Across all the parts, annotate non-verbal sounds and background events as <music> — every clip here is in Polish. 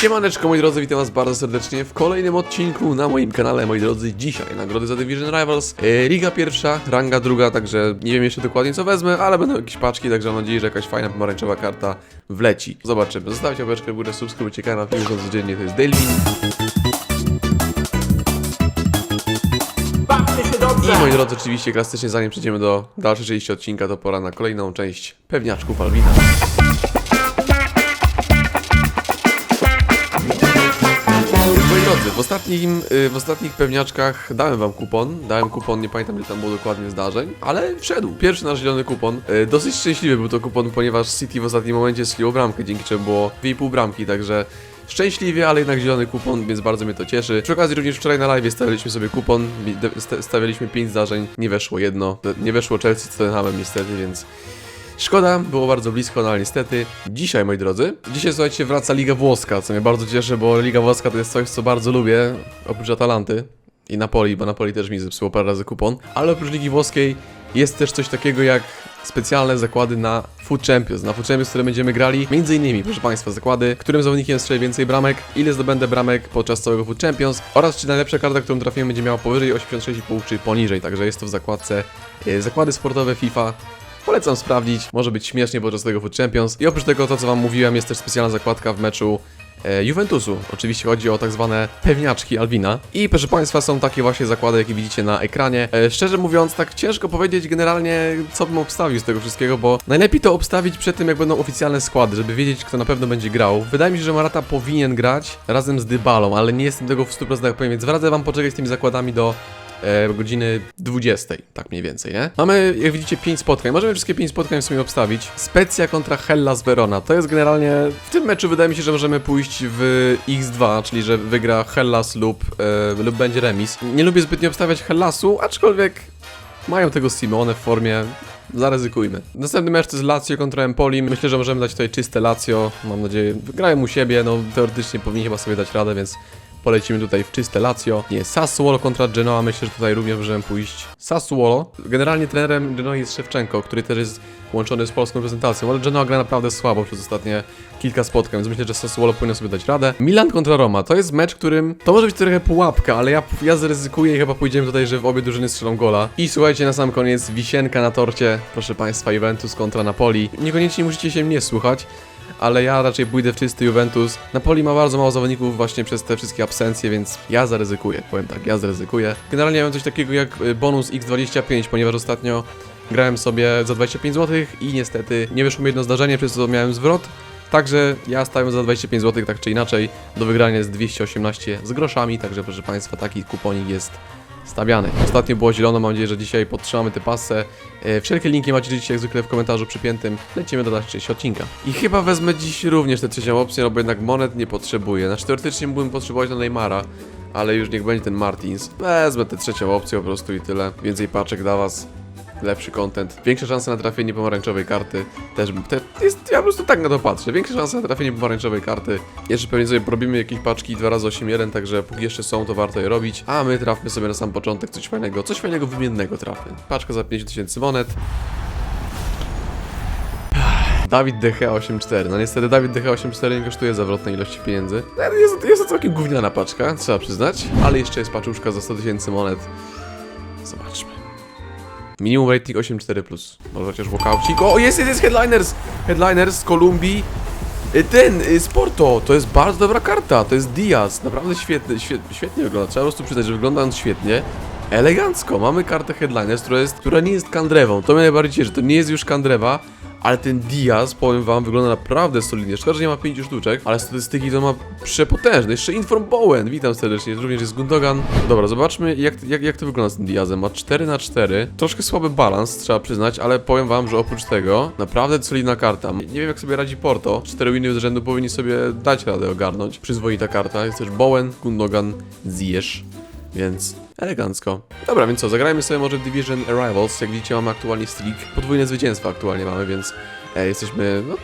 Siemaneczko moi drodzy, witam was bardzo serdecznie w kolejnym odcinku na moim kanale, moi drodzy. Dzisiaj nagrody za Division Rivals, e, Liga pierwsza, ranga druga, także nie wiem jeszcze dokładnie co wezmę, ale będą jakieś paczki, także mam nadzieję, że jakaś fajna pomarańczowa karta wleci. Zobaczymy. Zostawcie łapeczkę w górę, subskrybujcie kanał, film codziennie, to jest Daily! I moi drodzy, oczywiście klasycznie zanim przejdziemy do dalszej części odcinka, to pora na kolejną część pewniaczków Alwina. W, ostatnim, y, w ostatnich pewniaczkach dałem wam kupon. Dałem kupon, nie pamiętam ile tam było dokładnie zdarzeń, ale wszedł. Pierwszy nasz zielony kupon. Y, Dosyć szczęśliwy był to kupon, ponieważ City w ostatnim momencie strzeliło bramkę, dzięki czemu było 2,5 bramki, także szczęśliwie, ale jednak zielony kupon, więc bardzo mnie to cieszy. Przy okazji również wczoraj na live stawialiśmy sobie kupon, stawialiśmy 5 zdarzeń, nie weszło jedno, nie weszło Chelsea z Tottenhamem niestety, więc Szkoda, było bardzo blisko, no ale niestety. Dzisiaj, moi drodzy, dzisiaj słuchajcie, wraca Liga Włoska, co mnie bardzo cieszy, bo Liga Włoska to jest coś, co bardzo lubię, oprócz Atalanty i Napoli, bo Napoli też mi zepsuło parę razy kupon, ale oprócz Ligi Włoskiej jest też coś takiego jak specjalne zakłady na Food Champions, na Food Champions, które będziemy grali, między innymi, proszę Państwa, zakłady, którym zawodnikiem strzeli więcej bramek, ile zdobędę bramek podczas całego Food Champions oraz czy najlepsza karta, którą trafiłem będzie miała powyżej 86,5 czy poniżej, także jest to w zakładce e, zakłady sportowe FIFA, Polecam sprawdzić, może być śmiesznie podczas tego Food Champions. I oprócz tego, to co wam mówiłem, jest też specjalna zakładka w meczu e, Juventusu. Oczywiście chodzi o tak zwane pewniaczki Alwina. I proszę Państwa, są takie właśnie zakłady, jakie widzicie na ekranie. E, szczerze mówiąc, tak ciężko powiedzieć generalnie, co bym obstawił z tego wszystkiego, bo najlepiej to obstawić przed tym, jak będą oficjalne składy, żeby wiedzieć, kto na pewno będzie grał. Wydaje mi się, że Marata powinien grać razem z Dybalą, ale nie jestem tego w 100% pewien, więc radzę wam poczekać z tymi zakładami do e, godziny 20, tak mniej więcej, nie? Mamy, jak widzicie, 5 spotkań. Możemy wszystkie 5 spotkań w sumie obstawić. Specja kontra Hellas Verona. To jest generalnie... W tym meczu wydaje mi się, że możemy pójść w X2, czyli że wygra Hellas lub, e, lub będzie remis. Nie lubię zbytnio obstawiać Hellasu, aczkolwiek mają tego Simone w formie. Zaryzykujmy. Następny mecz to jest Lazio kontra Empoli. Myślę, że możemy dać tutaj czyste Lazio. Mam nadzieję, wygrają u siebie. No, teoretycznie powinni chyba sobie dać radę, więc Polecimy tutaj w czyste Lazio. Nie, Sassuolo kontra Genoa. Myślę, że tutaj również możemy pójść. Sassuolo. Generalnie trenerem Genoa jest Szewczenko, który też jest łączony z polską reprezentacją, ale Genoa gra naprawdę słabo przez ostatnie kilka spotkań, więc myślę, że Sassuolo powinno sobie dać radę. Milan kontra Roma. To jest mecz, którym to może być trochę pułapka, ale ja, ja zaryzykuję i chyba pójdziemy tutaj, że w obie drużyny strzelą gola. I słuchajcie, na sam koniec wisienka na torcie. Proszę Państwa, Juventus kontra Napoli. Niekoniecznie musicie się mnie słuchać ale ja raczej pójdę w czysty Juventus. Napoli ma bardzo mało zawodników właśnie przez te wszystkie absencje, więc ja zaryzykuję. Powiem tak, ja zaryzykuję. Generalnie mam coś takiego jak y, bonus X25, ponieważ ostatnio grałem sobie za 25 zł i niestety nie wyszło mi jedno zdarzenie, przez co miałem zwrot. Także ja stawiam za 25 zł, tak czy inaczej. Do wygrania jest 218 z groszami, także proszę Państwa, taki kuponik jest stawiany. Ostatnio było zielono, mam nadzieję, że dzisiaj podtrzymamy tę pasę. E, wszelkie linki macie dzisiaj jak zwykle w komentarzu przypiętym. Lecimy do dalszej części odcinka. I chyba wezmę dziś również tę trzecią opcję, no bo jednak monet nie potrzebuję. Znaczy teoretycznie mógłbym potrzebować na Neymara, ale już niech będzie ten Martins. Wezmę tę trzecią opcję po prostu i tyle. Więcej paczek dla was. Lepszy content. Większe szanse na trafienie pomarańczowej karty. Też te, jest, ja po prostu tak na to patrzę. Większe szanse na trafienie pomarańczowej karty. Jeszcze pewnie sobie porobimy jakieś paczki 2 razy 8 także póki jeszcze są, to warto je robić. A my trafmy sobie na sam początek coś fajnego, coś fajnego wymiennego trafmy. Paczka za 5000 monet. Dawid DH 8.4. No niestety Dawid DH 8.4 nie kosztuje zawrotnej ilości pieniędzy. No, Jest, jest to całkiem gówniana paczka, trzeba przyznać. Ale jeszcze jest paczuszka za 100 tysięcy monet. Zobaczmy. Minimum rating 8.4+. Może chociaż walkoucik. O, jest, jest, jest Headliners! Headliners z Kolumbii. Y, Ten, y, z Porto. To jest bardzo dobra karta. To jest Diaz. Naprawdę świetny, świet, świetnie wygląda. Trzeba po prostu przyznać, że wygląda on świetnie. Elegancko. Mamy kartę Headliners, która, jest, która nie jest kandrewą. To mnie najbardziej cieszy. To nie jest już kandrewa. Ale ten Diaz, powiem wam, wygląda naprawdę solidnie. Szkoda, że nie ma 5 sztuczek, ale statystyki to ma przepotężne. Jeszcze Inform Bowen, witam serdecznie. Również jest Gundogan. Dobra, zobaczmy jak, jak, jak to wygląda z tym Diazem. Ma 4 na 4 Troszkę słaby balans, trzeba przyznać, ale powiem wam, że oprócz tego naprawdę solidna karta. Nie wiem jak sobie radzi Porto. 4 winy z rzędu powinni sobie dać radę ogarnąć. Przyzwoita karta. Jest też Bowen, Gundogan, Ziyech. Więc elegancko. Dobra, więc co, zagrajmy sobie może Division Arrivals. Jak widzicie, mamy aktualnie streak. Podwójne zwycięstwa aktualnie mamy, więc e, jesteśmy no,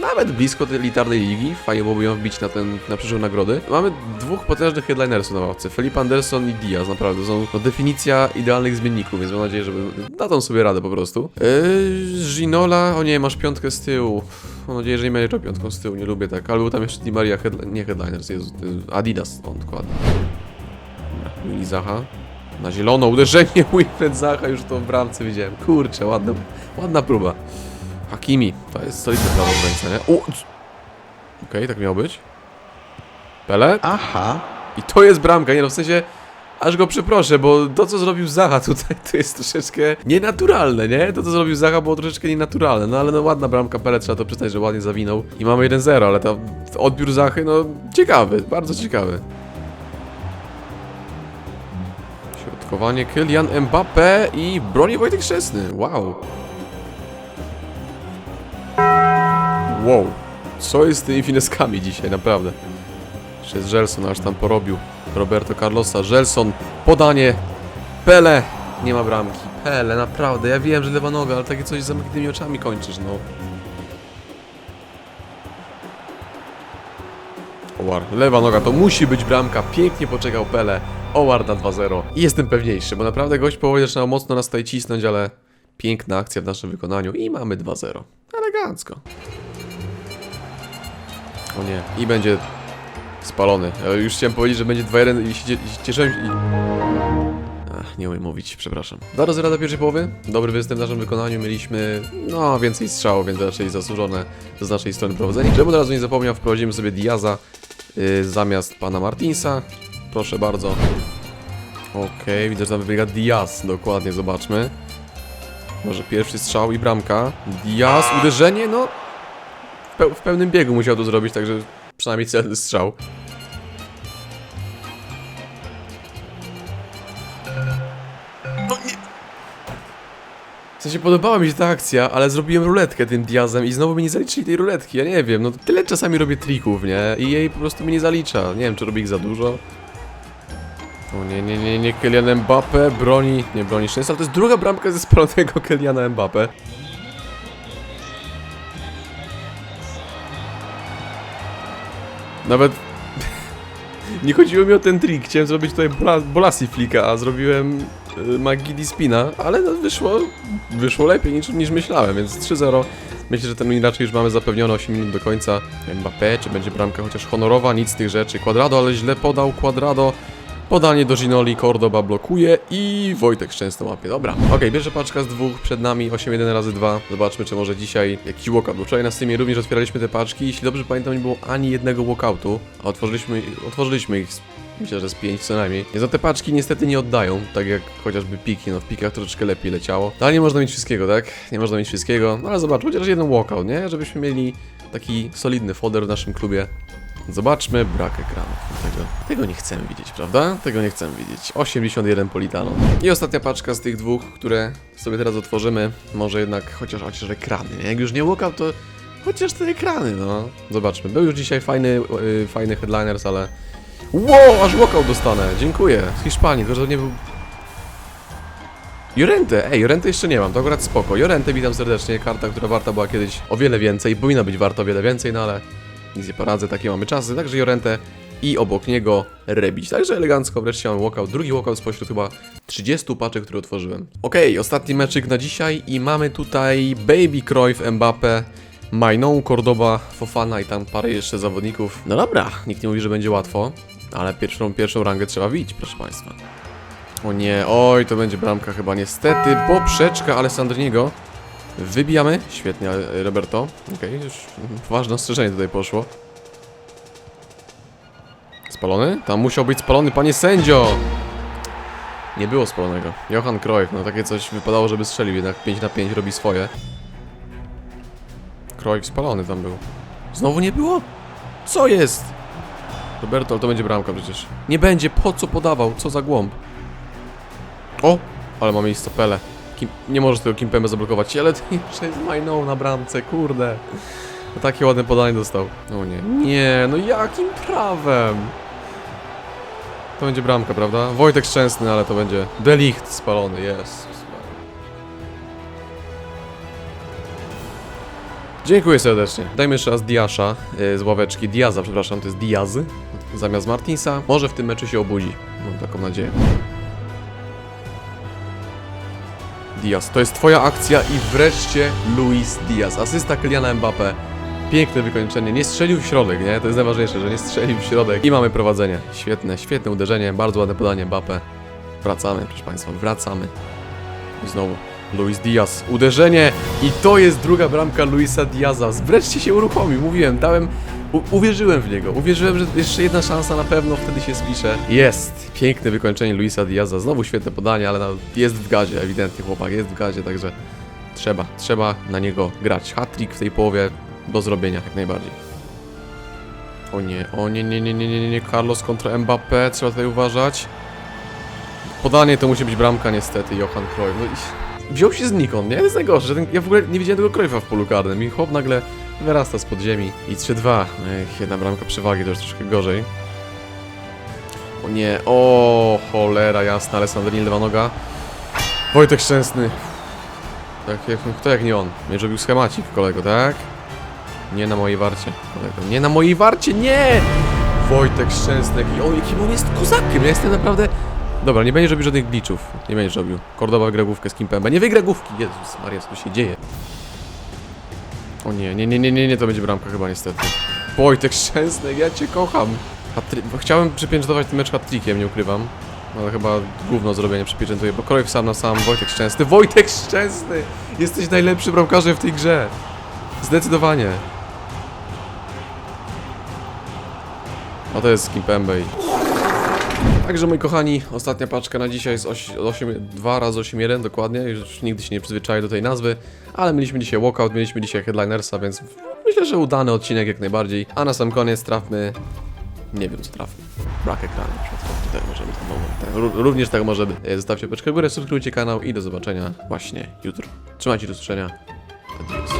nawet blisko tej elitarnej ligi. Fajnie byłoby ją wbić na, ten, na przyszłe nagrody. Mamy dwóch potężnych headlinersów na ławce. Felipe Anderson i Diaz, naprawdę. Są no, definicja idealnych zmienników, więc mam nadzieję, że dadzą sobie radę po prostu. Yy, Ginola, o nie, masz piątkę z tyłu. Mam nadzieję, że nie będzie piątką z tyłu, nie lubię tak. Ale był tam jeszcze Di Maria, headli nie Headliners, y, Adidas, on dokładnie. Willi Zaha. Na zielono uderzenie <laughs> Wilfred Zaha, już to w bramce widziałem. Kurczę, ładna, ładna próba. Hakimi, to jest solidny prawo w ręce, nie? Okej, tak miało być. Pele? Aha. I to jest bramka, nie no w sensie... Aż go przeproszę, bo to co zrobił Zaha tutaj <laughs> to jest troszeczkę nienaturalne, nie? To co zrobił Zaha było troszeczkę nienaturalne, no ale no ładna bramka Pele, trzeba to przyznać, że ładnie zawinął. I mamy 1-0, ale to odbiór Zachy, no ciekawy, bardzo ciekawy. Środkowanie Kylian Mbappé i broni Wojtek Szczesny, wow. Wow, co jest z tymi fineskami dzisiaj, naprawdę. Jeszcze jest Gelson, aż tam porobił Roberto Carlosa. Gelson, podanie, Pele, nie ma bramki. Pele, naprawdę, ja wiem, że lewa noga, ale takie coś z zamkniętymi oczami kończysz, no. Lewa noga, to musi być bramka, pięknie poczekał Pele. Owar na 2-0. I jestem pewniejszy, bo naprawdę gość powoli zaczyna mocno nas tutaj cisnąć, ale piękna akcja w naszym wykonaniu i mamy 2-0. Elegancko. O nie, i będzie spalony. Ja już chciałem powiedzieć, że będzie 2-1 i się cieszyłem i... Ach, nie umiem mówić, przepraszam. 2 do 0 do pierwszej połowy. Dobry występ w naszym wykonaniu. Mieliśmy, no, więcej strzałów, więc raczej zasłużone z naszej strony prowadzenie. Żebym od razu nie zapomniał, wprowadzimy sobie Diaza yy, zamiast pana Martinsa. Proszę bardzo. Okej, widzę, że tam wybiega Diaz. Dokładnie, zobaczmy. Może pierwszy strzał i bramka. Diaz, uderzenie, no... W, peł- w pełnym biegu musiał to zrobić, także przynajmniej celny strzał. No nie... W sensie podobała mi się ta akcja, ale zrobiłem ruletkę tym Diazem i znowu mi nie zaliczyli tej ruletki, ja nie wiem, no tyle czasami robię trików, nie? I jej po prostu mi nie zalicza, nie wiem czy robię ich za dużo. O nie, nie, nie, nie, Kylian Mbappé broni, nie broni szczęścia, ale to jest druga bramka ze spalonego <laughs> Kyliana Mbappé. Nawet <laughs> nie chodziło mi o ten trik. Chciałem zrobić tutaj bola, Bolasi flika, a zrobiłem y, Magidi spina, ale no wyszło, wyszło lepiej niż, niż myślałem, więc 3-0. Myślę, że ten raczej już mamy zapewnione 8 minut do końca. Mbappé, czy będzie bramka chociaż honorowa, nic z tych rzeczy. Quadrado, ale źle podał, Quadrado. Podanie do Ginoli, Cordoba blokuje i Wojtek szczęsto łapie. Dobra, okej, pierwsza paczka z dwóch przed nami, 8-1 razy 2. Zobaczmy, czy może dzisiaj jakiś walkout. Wczoraj na Steamie również otwieraliśmy te paczki. Jeśli dobrze pamiętam, nie było ani jednego walkoutu, a otworzyliśmy, otworzyliśmy ich myślę, że z 5 co najmniej. Więc no te paczki niestety nie oddają, tak jak chociażby piki. No w pikach troszeczkę lepiej leciało. No, ale nie można mieć wszystkiego, tak? Nie można mieć wszystkiego, no ale zobaczmy, chociaż jeden walkout, nie? Żebyśmy mieli taki solidny folder w naszym klubie. Zobaczmy brak ekranów. Tego, tego nie chcemy widzieć, prawda? Tego nie chcemy widzieć. 81 politano. I ostatnia paczka z tych dwóch, które sobie teraz otworzymy. Może jednak chociaż, chociaż ekrany. Jak już nie walkout, to chociaż te ekrany, no. Zobaczmy. Był już dzisiaj fajny, yy, fajny headliners, ale... Wow, aż walkout dostanę. Dziękuję. Z Hiszpanii, to nie był... Jorentę, ej, Jorentę jeszcze nie mam, to akurat spoko. Jorentę witam serdecznie, karta, która warta była kiedyś o wiele więcej, powinna być warta o wiele więcej, no ale nic nie poradzę, takie mamy czasy, także Jorentę i obok niego Rebić. Także elegancko wreszcie mam walkout, drugi walkout spośród chyba 30 paczek, które otworzyłem. Okej, ostatni meczyk na dzisiaj i mamy tutaj Baby Cruyff, Mbappe, Mainou, Cordoba, Fofana i tam parę jeszcze zawodników. No dobra, nikt nie mówi, że będzie łatwo, ale pierwszą, pierwszą rangę trzeba widzieć, proszę Państwa. O nie, oj, to będzie bramka chyba niestety, poprzeczka Alessandriniego. Wybijamy, świetnie e, Roberto. Okej, już ważne ostrzeżenie tutaj poszło. Spalony? Tam musiał być spalony, panie sędzio! Nie było spalonego. Johan Cruyff, no takie coś wypadało, żeby strzelił, jednak 5 na 5 robi swoje. Cruyff spalony tam był. Znowu nie było? Co jest? Roberto, ale to będzie bramka przecież. Nie będzie, po co podawał? Co za głąb? O! Ale ma miejsce Pele. Kim, nie możesz tego Kimpembe zablokować, ale to jeszcze jest Mainou na bramce, kurde. No takie ładne podanie dostał. O nie. Nie, no jakim prawem? To będzie bramka, prawda? Wojtek Szczęsny, ale to będzie Delicht spalony, jest. Dziękuję serdecznie. Dajmy jeszcze raz Diasza yy, z ławeczki. Diaza, przepraszam, to jest Diaz zamiast Martinsa. Może w tym meczu się obudzi. Mam taką nadzieję. Diaz, to jest twoja akcja i wreszcie Luis Diaz. Asysta Kyliana Mbappé. Piękne wykończenie. Nie strzelił w środek, nie? To jest najważniejsze, że nie strzelił w środek. I mamy prowadzenie. Świetne, świetne uderzenie. Bardzo ładne podanie Mbappe. Wracamy, proszę Państwa, wracamy. I znowu Luis Diaz. Uderzenie. I to jest druga bramka Luisa Diaza. Wreszcie się uruchomił. Mówiłem, dałem... U uwierzyłem w niego. Uwierzyłem, że jeszcze jedna szansa na pewno wtedy się spisze. Jest. Piękne wykończenie Luisa Diaza. Znowu świetne podanie, ale jest w gazie. Ewidentnie chłopak jest w gazie, także trzeba, trzeba na niego grać. Hat-trick w tej połowie do zrobienia jak najbardziej. O nie, o nie, nie, nie, nie, nie, nie. Carlos kontra Mbappé. Trzeba tutaj uważać. Podanie to musi być bramka niestety, Johan Cruyff. No i wziął się znikąd, nie? To jest najgorsze, ja w ogóle nie widziałem tego Cruyffa w polu karnym i chłop nagle wyrasta z podziemi. I 3-2. Ech, jedna bramka przewagi, to już troszkę gorzej. O nie, o cholera jasna, Alessandrini lewa noga. Wojtek Szczęsny. Tak, jak, kto jak nie on? Nie robił schemacik, kolego, tak? Nie na mojej warcie, kolego. Nie na mojej warcie, nie! Wojtek Szczęsny, jaki on, jakim on jest kozakiem, ja jestem naprawdę... Dobra, nie będziesz robił żadnych glitchów. Nie będziesz robił. Kordoba gra główkę z Kimpembe. Nie wygra główki! Jezus Maria, co tu się dzieje? O nie, nie, nie, nie, nie, nie, to będzie bramka chyba niestety. Wojtek Szczęsny, ja cię kocham. Hatry... Chciałem przypieczętować ten mecz hat-trickiem, nie ukrywam. Ale chyba gówno zrobienie przypieczętuję, bo Krojów sam na sam, Wojtek Szczęsny. Wojtek Szczęsny! Jesteś najlepszym bramkarzem w tej grze. Zdecydowanie. A to jest Kimpembe i... Także moi kochani, ostatnia paczka na dzisiaj z 8, 2 razy 8.1 dokładnie, już nigdy się nie przyzwyczaiłem do tej nazwy, ale mieliśmy dzisiaj walkout, mieliśmy dzisiaj headlinersa, więc myślę, że udany odcinek jak najbardziej. A na sam koniec trafmy, nie wiem co trafmy, brak ekranu na przykład, tutaj tak, ró- również tak może być. E, Zostawcie peczkę w górę, subskrybujcie kanał i do zobaczenia właśnie jutro. Trzymajcie do usłyszenia. Adios.